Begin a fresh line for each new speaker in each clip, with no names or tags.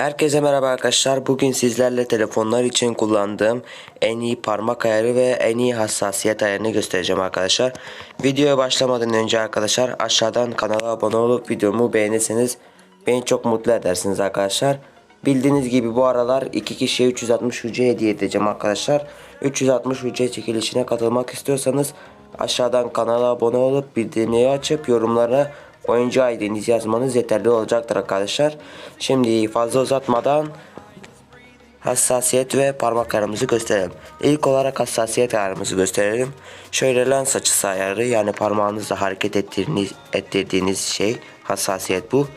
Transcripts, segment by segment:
Herkese merhaba arkadaşlar. Bugün sizlerle telefonlar için kullandığım en iyi parmak ayarı ve en iyi hassasiyet ayarını göstereceğim arkadaşlar. Videoya başlamadan önce arkadaşlar aşağıdan kanala abone olup videomu beğenirseniz beni çok mutlu edersiniz arkadaşlar. Bildiğiniz gibi bu aralar iki kişiye 360 hücre hediye edeceğim arkadaşlar. 360 hücre çekilişine katılmak istiyorsanız aşağıdan kanala abone olup bildirimleri açıp yorumlara oyuncu ID'nizi yazmanız yeterli olacaktır arkadaşlar. Şimdi fazla uzatmadan hassasiyet ve parmak ayarımızı gösterelim. İlk olarak hassasiyet ayarımızı gösterelim. Şöyle lens açısı ayarı yani parmağınızla hareket ettirdiğiniz, ettirdiğiniz şey hassasiyet bu.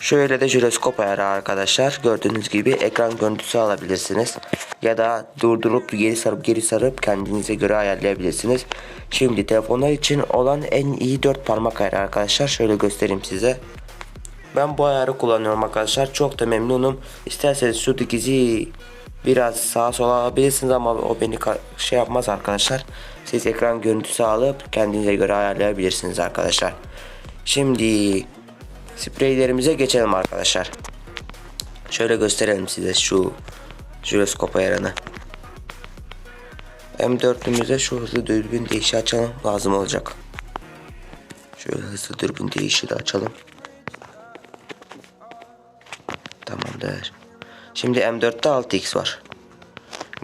Şöyle de jiroskop ayarı arkadaşlar. Gördüğünüz gibi ekran görüntüsü alabilirsiniz. Ya da durdurup geri sarıp geri sarıp kendinize göre ayarlayabilirsiniz. Şimdi telefonlar için olan en iyi 4 parmak ayarı arkadaşlar. Şöyle göstereyim size. Ben bu ayarı kullanıyorum arkadaşlar. Çok da memnunum. İsterseniz şu dikizi biraz sağa sola alabilirsiniz ama o beni şey yapmaz arkadaşlar. Siz ekran görüntüsü alıp kendinize göre ayarlayabilirsiniz arkadaşlar. Şimdi spreylerimize geçelim arkadaşlar. Şöyle gösterelim size şu jiroskop ayarını. M4'ümüze şu hızlı dürbün değişi açalım. Lazım olacak. Şöyle hızlı dürbün değişi de açalım. Tamamdır. Şimdi M4'te 6x var.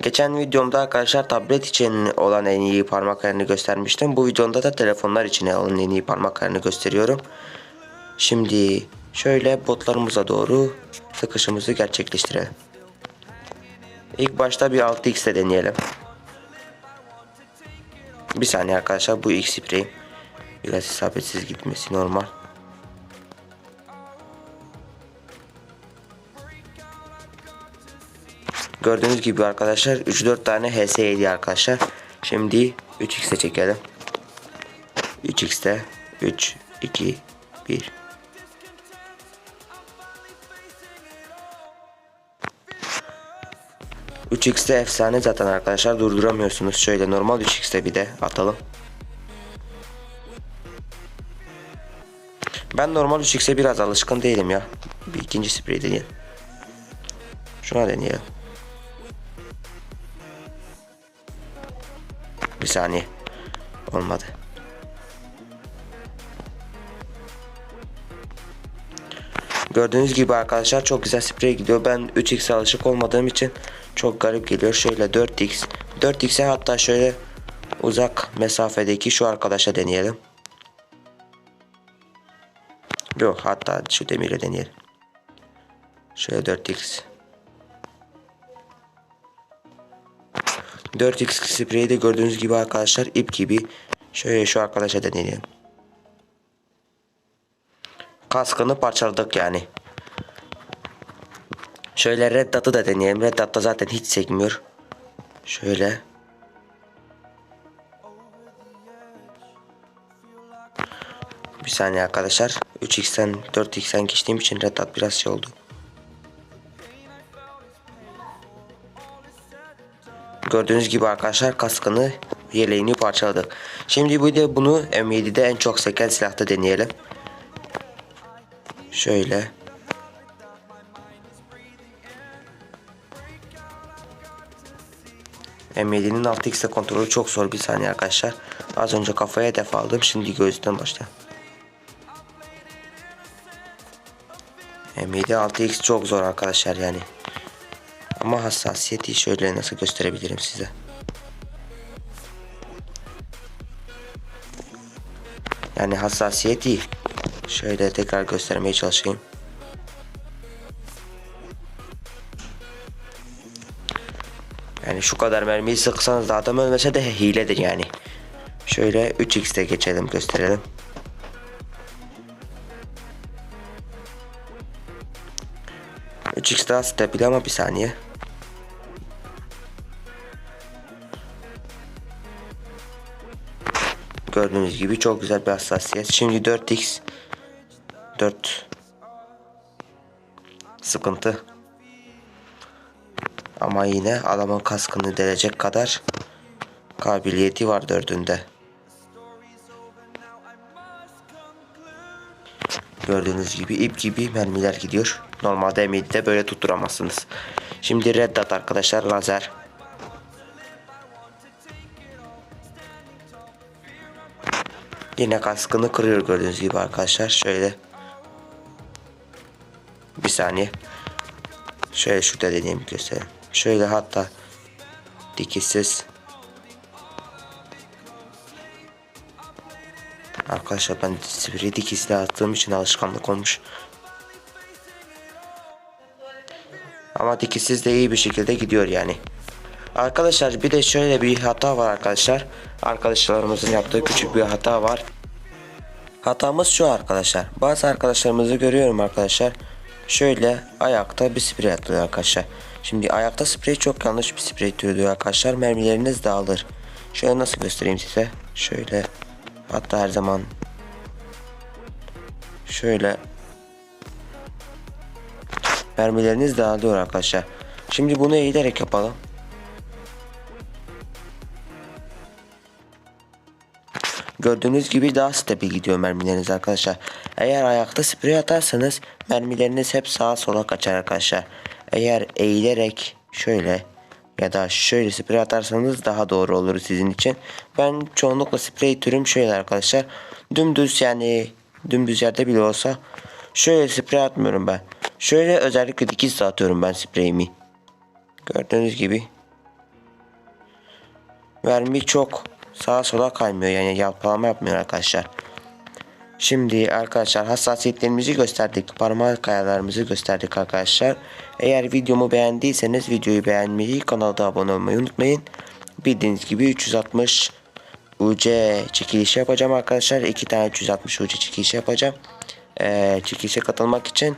Geçen videomda arkadaşlar tablet için olan en iyi parmak ayarını göstermiştim. Bu videomda da telefonlar için olan en iyi parmak ayarını gösteriyorum. Şimdi şöyle botlarımıza doğru sıkışımızı gerçekleştirelim. İlk başta bir 6x ile deneyelim. Bir saniye arkadaşlar bu X spreyim. Biraz isabetsiz gitmesi normal. Gördüğünüz gibi arkadaşlar 3-4 tane HS7 arkadaşlar. Şimdi 3x'e çekelim. 3x'te 3, 2, 1. Üç x'te efsane zaten arkadaşlar durduramıyorsunuz. Şöyle normal 3x'te bir de atalım. Ben normal 3x'e biraz alışkın değilim ya. Bir ikinci sprey deneyelim. Şuna deneyelim. Bir saniye. Olmadı. Gördüğünüz gibi arkadaşlar çok güzel sprey gidiyor. Ben 3x alışık olmadığım için çok garip geliyor. Şöyle 4x. 4x'e hatta şöyle uzak mesafedeki şu arkadaşa deneyelim. Yok hatta şu demirle deneyelim. Şöyle 4x. 4x spreyi de gördüğünüz gibi arkadaşlar ip gibi. Şöyle şu arkadaşa deneyelim. Kaskını parçaladık yani. Şöyle Red Dot'ı da deneyelim. Red Dot'ta zaten hiç sekmiyor. Şöyle. Bir saniye arkadaşlar. 3x'ten 4x'ten geçtiğim için Red Dot biraz şey oldu. Gördüğünüz gibi arkadaşlar kaskını yeleğini parçaladık. Şimdi bir de bunu M7'de en çok seken silahta deneyelim. Şöyle. M7'nin 6x'e kontrolü çok zor bir saniye arkadaşlar. Az önce kafaya hedef aldım. Şimdi gözden başlayalım. M7 6x çok zor arkadaşlar yani. Ama hassasiyeti şöyle nasıl gösterebilirim size. Yani hassasiyet iyi. Şöyle tekrar göstermeye çalışayım. Yani şu kadar mermiyi sıksanız da adam ölmese de hiledir yani. Şöyle 3x'te geçelim gösterelim. Daha stabil ama bir saniye. Gördüğünüz gibi çok güzel bir hassasiyet. Şimdi 4x 4 sıkıntı. Ama yine adamın kaskını delecek kadar kabiliyeti var dördünde. Gördüğünüz gibi ip gibi mermiler gidiyor. Normalde M7'de böyle tutturamazsınız. Şimdi red dot arkadaşlar lazer. Yine kaskını kırıyor gördüğünüz gibi arkadaşlar. Şöyle. Bir saniye. Şöyle şurada deneyim göstereyim. Şöyle hatta dikişsiz. Arkadaşlar ben sivri dikişle attığım için alışkanlık olmuş. Ama dikişsiz de iyi bir şekilde gidiyor yani. Arkadaşlar bir de şöyle bir hata var arkadaşlar. Arkadaşlarımızın yaptığı küçük bir hata var. Hatamız şu arkadaşlar. Bazı arkadaşlarımızı görüyorum arkadaşlar. Şöyle ayakta bir sprey atıyor arkadaşlar. Şimdi ayakta sprey çok yanlış bir sprey türüdür arkadaşlar. Mermileriniz dağılır. Şöyle nasıl göstereyim size. Şöyle hatta her zaman şöyle mermileriniz dağılıyor arkadaşlar. Şimdi bunu eğilerek yapalım. Gördüğünüz gibi daha stabil gidiyor mermileriniz arkadaşlar. Eğer ayakta sprey atarsanız mermileriniz hep sağa sola kaçar arkadaşlar. Eğer eğilerek şöyle ya da şöyle sprey atarsanız daha doğru olur sizin için. Ben çoğunlukla sprey türüm şöyle arkadaşlar. Dümdüz yani dümdüz yerde bile olsa şöyle sprey atmıyorum ben. Şöyle özellikle dikiz atıyorum ben spreyimi. Gördüğünüz gibi mermi çok sağa sola kaymıyor yani yalpalama yapmıyor arkadaşlar. Şimdi arkadaşlar hassasiyetlerimizi gösterdik. Parmak ayarlarımızı gösterdik arkadaşlar. Eğer videomu beğendiyseniz videoyu beğenmeyi, kanalda abone olmayı unutmayın. Bildiğiniz gibi 360 UC çekilişi yapacağım arkadaşlar. iki tane 360 UC çekilişi yapacağım. Ee, çekilişe katılmak için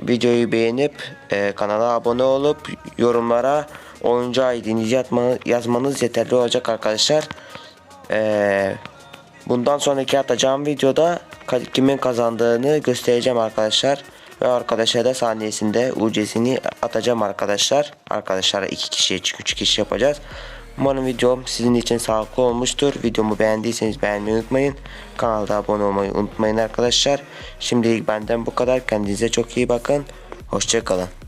videoyu beğenip e, kanala abone olup yorumlara oyuncu ID'nizi yazma, yazmanız yeterli olacak arkadaşlar. Ee, bundan sonraki atacağım videoda kimin kazandığını göstereceğim arkadaşlar. Ve arkadaşa da saniyesinde UC'sini atacağım arkadaşlar. Arkadaşlara iki kişiye çık üç kişi yapacağız. Umarım videom sizin için sağlıklı olmuştur. Videomu beğendiyseniz beğenmeyi unutmayın. Kanalda abone olmayı unutmayın arkadaşlar. Şimdilik benden bu kadar. Kendinize çok iyi bakın. Hoşçakalın.